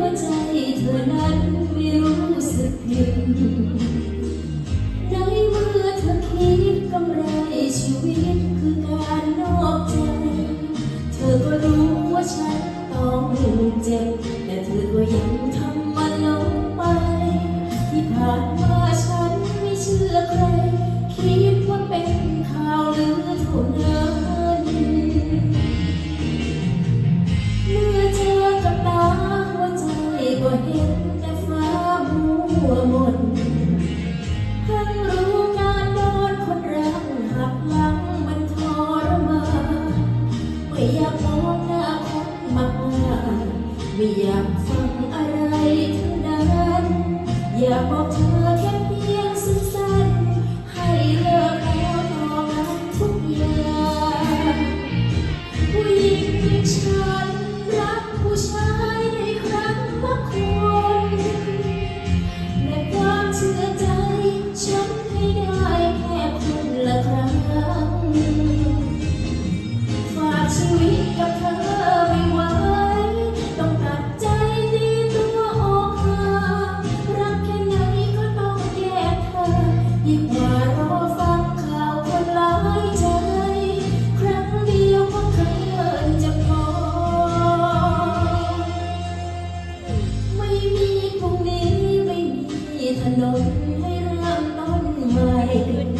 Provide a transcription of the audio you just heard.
ว่าใจเธอนั้ไม่รู้สึกผิดในเมื่อเธอคิดกำไรชีวิตคือการนอกใจ เธอก็รู้ว่าฉันต้องเจ็บแต่เธอก็ยังทำมันลงไป ที่ผ่านมาฉันไม่เชื่อใคร คิดว่าเป็นข่าวหรือเท่น ไม่อยากฟังอะไรทั้งนั้น อยากบอกเธอ ไมีพรุ่งนี้ไม่มีถนนให้เริ่มต้นใหม่